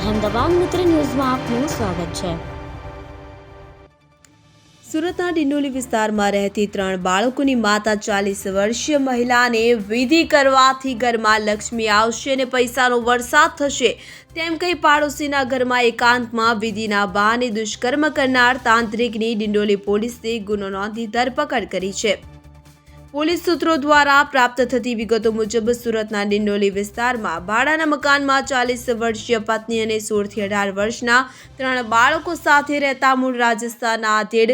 અહેમદાબાદ મિત્ર ન્યૂઝમાં આપનું સ્વાગત છે સુરતના ડિંડોલી વિસ્તારમાં રહેતી ત્રણ બાળકોની માતા ચાલીસ વર્ષીય મહિલાને વિધિ કરવાથી ઘરમાં લક્ષ્મી આવશે અને પૈસાનો વરસાદ થશે તેમ કહી પાડોશીના ઘરમાં એકાંતમાં વિધિના બહાને દુષ્કર્મ કરનાર તાંત્રિકની ડિંડોલી પોલીસે ગુનો નોંધી ધરપકડ કરી છે પોલીસ સૂત્રો દ્વારા પ્રાપ્ત થતી વિગતો મુજબ સુરતના ડિંડોલી વિસ્તારમાં ભાડાના મકાનમાં ચાલીસ વર્ષીય પત્ની અને સોળથી અઢાર વર્ષના ત્રણ બાળકો સાથે રહેતા મૂળ રાજસ્થાનના આધેડ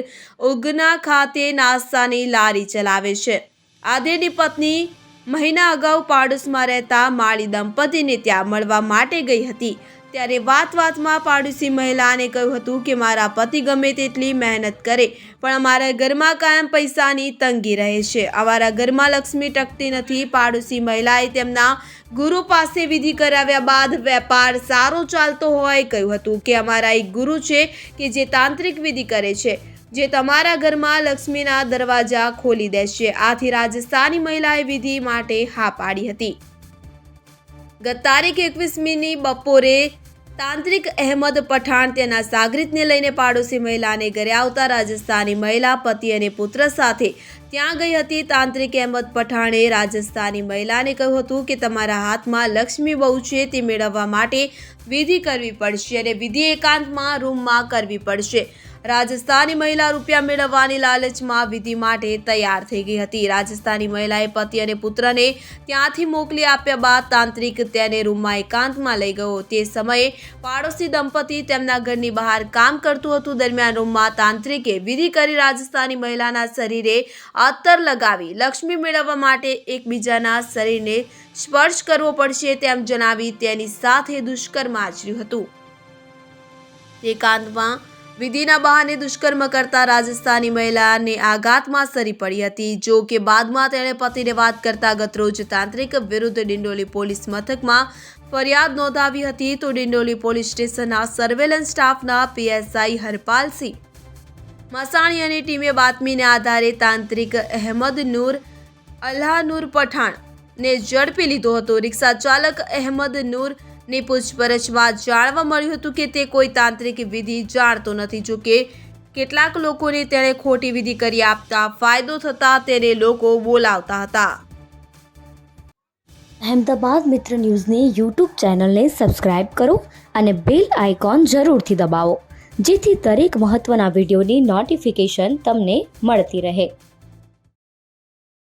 ઉગના ખાતે નાસ્તાની લારી ચલાવે છે. આધેડની પત્ની મહિના અગાઉ પાડોશમાં રહેતા માળી દંપતીને ત્યાં મળવા માટે ગઈ હતી. ત્યારે વાત વાતમાં પાડોશી મહિલાને કહ્યું હતું કે મારા પતિ ગમે તેટલી મહેનત કરે, પણ અમારા ઘરમાં કાયમ પૈસાની તંગી રહે છે. અમારા ઘરમાં લક્ષ્મી ટકતી નથી. પાડોશી મહિલાએ તેમના ગુરુ પાસે વિધિ કરાવ્યા બાદ વેપાર સારો ચાલતો હોય કહ્યું હતું કે અમારા એક ગુરુ છે કે જે તાંત્રિક વિધિ કરે છે, જે તમારા ઘરમાં લક્ષ્મીના દરવાજા ખોલી દેશે આથી રાજસ્થાની મહિલાએ વિધિ માટે હા પાડી હતી. ગત તારીખ એકવીસમીની બપોરે તાંત્રિક અહેમદ પઠાણ તેના સાગરીતને લઈને પાડોશી મહિલાને ઘરે આવતા રાજસ્થાની મહિલા, પતિ અને પુત્ર સાથે ત્યાં ગઈ હતી. તાંત્રિક અહેમદ પઠાણે રાજસ્થાની મહિલાને કહ્યું હતું કે તમારા હાથમાં લક્ષ્મી બહુ છે, તે મેળવવા માટે વિધિ કરવી પડશે અને વિધિ એકાંતમાં રૂમમાં કરવી પડશે. રાજસ્થાની મહિલા રૂપિયા મેળવવાની લાલચમાં વિધિ માટે તૈયાર થઈ ગઈ હતી. રાજસ્થાની મહિલાએ પતિ અને પુત્રને ત્યાંથી મોકલી આપ્યા બાદ તાંત્રિક તેને રૂમમાં એકાંતમાં લઈ ગયો. તે સમયે પાડોશી દંપતી તેમના ઘરની બહાર કામ કરતું હતું. દરમિયાન રૂમમાં તાંત્રિકે વિધિ કરી રાજસ્થાની મહિલાના શરીરે અત્તર લગાવી લક્ષ્મી મેળવવા માટે એકબીજાના શરીરને સ્પર્શ કરવો પડશે તેમ જણાવી તેની સાથે દુષ્કર્મ આચર્યું હતું. એકાંતમાં વિધિના બહાને દુષ્કર્મ કરતા રાજસ્થાની મહિલાને આઘાતમાં સરી પડી હતી. જો કે બાદમાં તેણે પતિને વાત કરતા ગતરોજ તાંત્રિક વિરુદ્ધ ડિંડોલી પોલીસ મથકમાં ફરિયાદ નોંધાવી હતી તો ડિંડોલી પોલીસ સ્ટેશનના સર્વેલન્સ સ્ટાફના પીએસઆઈ હરપાલસિંહ મસાણી અને ટીમે બાતમીને આધારે તાંત્રિક અહેમદ નૂર અલ્લાહ નૂર પઠાણ ને ઝડપી લીધો હતો. રિક્ષા ચાલક અહેમદ નૂર ની પૂછપરછમાં જાણવા મળ્યું હતું કે તે કોઈ તાંત્રિક વિધિ જાણતો નથી, જો કે કેટલાક લોકોને તેણે ખોટી વિધિ કરી આપતા ફાયદો થતા તેને લોકો બોલાવતા હતા. અહેમદાબાદ મિત્ર ન્યૂઝની યુટ્યુબ ચેનલને સબસ્ક્રાઇબ કરો અને બેલ આઇકોન જરૂરથી દબાવો, જેથી દરેક મહત્ત્વના વિડીયોની નોટિફિકેશન તમને મળતી રહે.